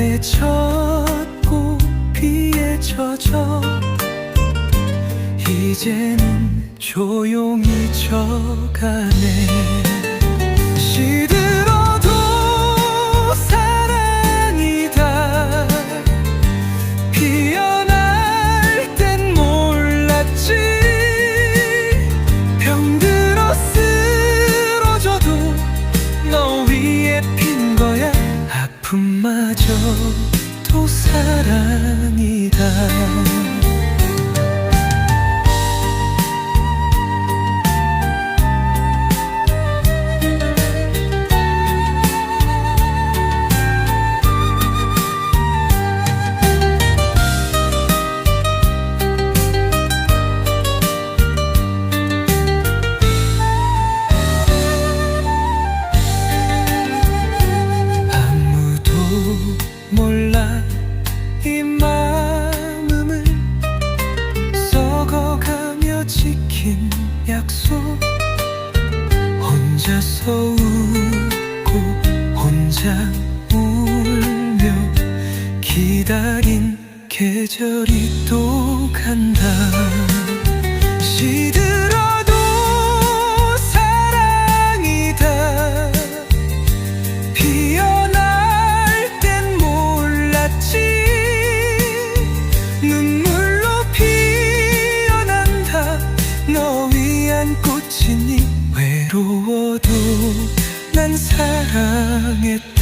바람에 젖고 비에 젖어 이제는 조용히 져가네 아픔마저 또 사랑이다 혼자서 웃고 혼자 울며 기다린 계절이 또 간다. 시들어도 사랑이다. 피어날 땐 몰랐지. 눈물로 피어난다. 너 위한 꽃이니 외로워도 난 사랑했다